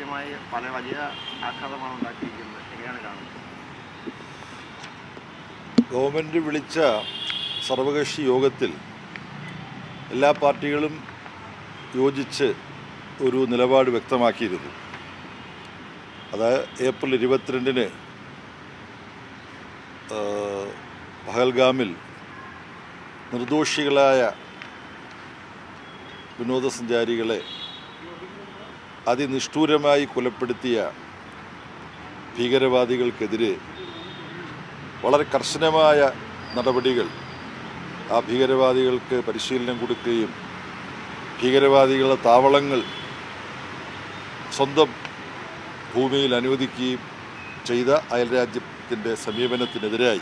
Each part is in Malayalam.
കൃത്യമായി പല വലിയ ആഘാതമാണ് ഉണ്ടാക്കിയിരിക്കുന്നത്. എങ്ങനെയാണ് കാണുന്നത്? ഗവൺമെന്റ് വിളിച്ച സർവകക്ഷി യോഗത്തിൽ എല്ലാ പാർട്ടികളും യോജിച്ച് ഒരു നിലപാട് വ്യക്തമാക്കിയിരുന്നു. അത് ഏപ്രിൽ ഇരുപത്തിരണ്ടിന് പഹൽഗാമിൽ നിർദോഷികളായ വിനോദസഞ്ചാരികളെ അതിനിഷ്ഠൂരമായി കൊലപ്പെടുത്തിയ ഭീകരവാദികൾക്കെതിരെ വളരെ കർശനമായ നടപടികൾ ആ ഭീകരവാദികൾക്ക് പരിശീലനം കൊടുക്കുകയും ഭീകരവാദികളുടെ താവളങ്ങൾ സ്വന്തം ഭൂമിയിൽ അനുവദിക്കുകയും ചെയ്ത അയൽരാജ്യത്തിന്റെ സമീപനത്തിനെതിരായി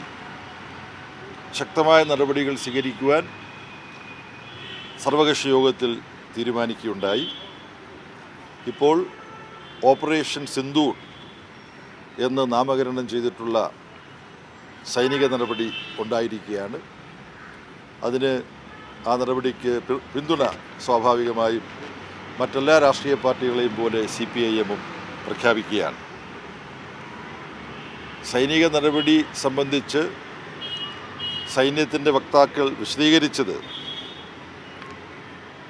ശക്തമായ നടപടികൾ സ്വീകരിക്കുവാൻ സർവകക്ഷി യോഗത്തിൽ തീരുമാനിക്കുകയുണ്ടായി. ഇപ്പോൾ ഓപ്പറേഷൻ സിന്ധൂർ എന്ന് നാമകരണം ചെയ്തിട്ടുള്ള സൈനിക നടപടി ഉണ്ടായിരിക്കുകയാണ്. അതിന് ആ നടപടിക്ക് പിന്തുണ സ്വാഭാവികമായും മറ്റെല്ലാ രാഷ്ട്രീയ പാർട്ടികളെയും പോലെ സി പി ഐ എമ്മും പ്രഖ്യാപിക്കുകയാണ്. സൈനിക നടപടി സംബന്ധിച്ച് സൈന്യത്തിന്റെ വക്താക്കൾ വിശദീകരിച്ചത്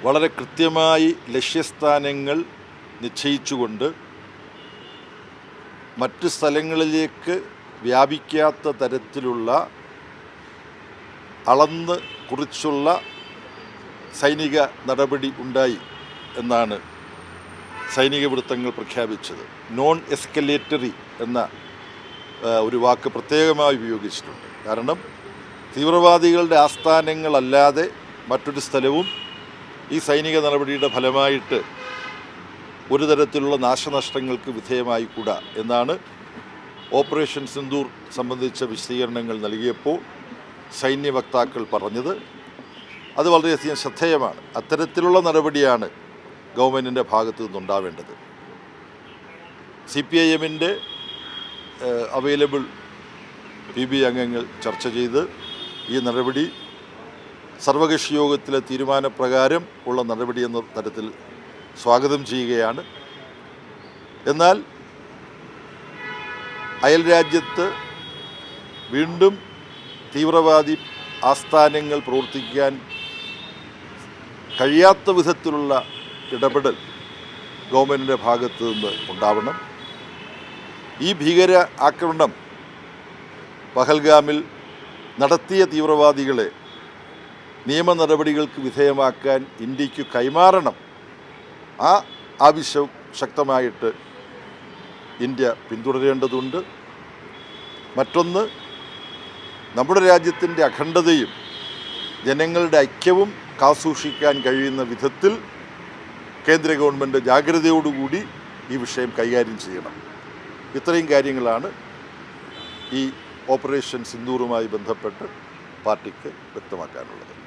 വളരെ കൃത്യമായി ലക്ഷ്യസ്ഥാനങ്ങൾ നിശ്ചയിച്ചുകൊണ്ട് മറ്റ് സ്ഥലങ്ങളിലേക്ക് വ്യാപിക്കാത്ത തരത്തിലുള്ള അളന്ന് കുറിച്ചുള്ള സൈനിക നടപടി ഉണ്ടായി എന്നാണ് സൈനിക വൃത്തങ്ങൾ പ്രഖ്യാപിച്ചത്. നോൺ എസ്കലേറ്ററി എന്ന ഒരു വാക്ക് പ്രത്യേകമായി ഉപയോഗിച്ചിട്ടുണ്ട്. കാരണം തീവ്രവാദികളുടെ ആസ്ഥാനങ്ങളല്ലാതെ മറ്റൊരു സ്ഥലവും ഈ സൈനിക നടപടിയുടെ ഫലമായിട്ട് ഒരു തരത്തിലുള്ള നാശനഷ്ടങ്ങൾക്ക് വിധേയമായിക്കൂടാ എന്നാണ് ഓപ്പറേഷൻ സിന്ദൂർ സംബന്ധിച്ച വിശദീകരണങ്ങൾ നൽകിയപ്പോൾ സൈന്യ വക്താക്കൾ പറഞ്ഞത്. അത് വളരെയധികം ശ്രദ്ധേയമാണ്. അത്തരത്തിലുള്ള നടപടിയാണ് ഗവൺമെന്റിന്റെ ഭാഗത്തു നിന്നുണ്ടാവേണ്ടത്. സി പി ഐ എമ്മിന്റെ അവൈലബിൾ പി ബി അംഗങ്ങൾ ചർച്ച ചെയ്ത് ഈ നടപടി സർവകക്ഷി യോഗത്തിലെ തീരുമാനപ്രകാരം ഉള്ള നടപടി എന്ന തരത്തിൽ സ്വാഗതം ചെയ്യുകയാണ്. എന്നാൽ അയൽ രാജ്യത്ത് വീണ്ടും തീവ്രവാദി ആസ്ഥാനങ്ങൾ പ്രവർത്തിക്കാൻ കഴിയാത്ത വിധത്തിലുള്ള ഇടപെടൽ ഗവൺമെന്റിന്റെ ഭാഗത്തു നിന്ന് ഉണ്ടാവണം. ഈ ഭീകര ആക്രമണം പഹൽഗാമിൽ നടത്തിയ തീവ്രവാദികളെ നിയമ നടപടികൾക്ക് വിധേയമാക്കാൻ ഇന്ത്യയ്ക്ക് കൈമാറണം ആ ആവശ്യം ശക്തമായിട്ട് ഇന്ത്യ പിന്തുടരേണ്ടതുണ്ട്. മറ്റൊന്ന് നമ്മുടെ രാജ്യത്തിന്റെ അഖണ്ഡതയും ജനങ്ങളുടെ ഐക്യവും കാസൂക്ഷിക്കാൻ കഴിയുന്ന വിധത്തിൽ കേന്ദ്ര ഗവൺമെന്റ് ജാഗ്രതയോടുകൂടി ഈ വിഷയം കൈകാര്യം ചെയ്യണം. ഇത്രയും കാര്യങ്ങളാണ് ഈ ഓപ്പറേഷൻ സിന്ദൂറുമായി ബന്ധപ്പെട്ട് പാർട്ടിക്ക് വ്യക്തമാക്കാനുള്ളത്.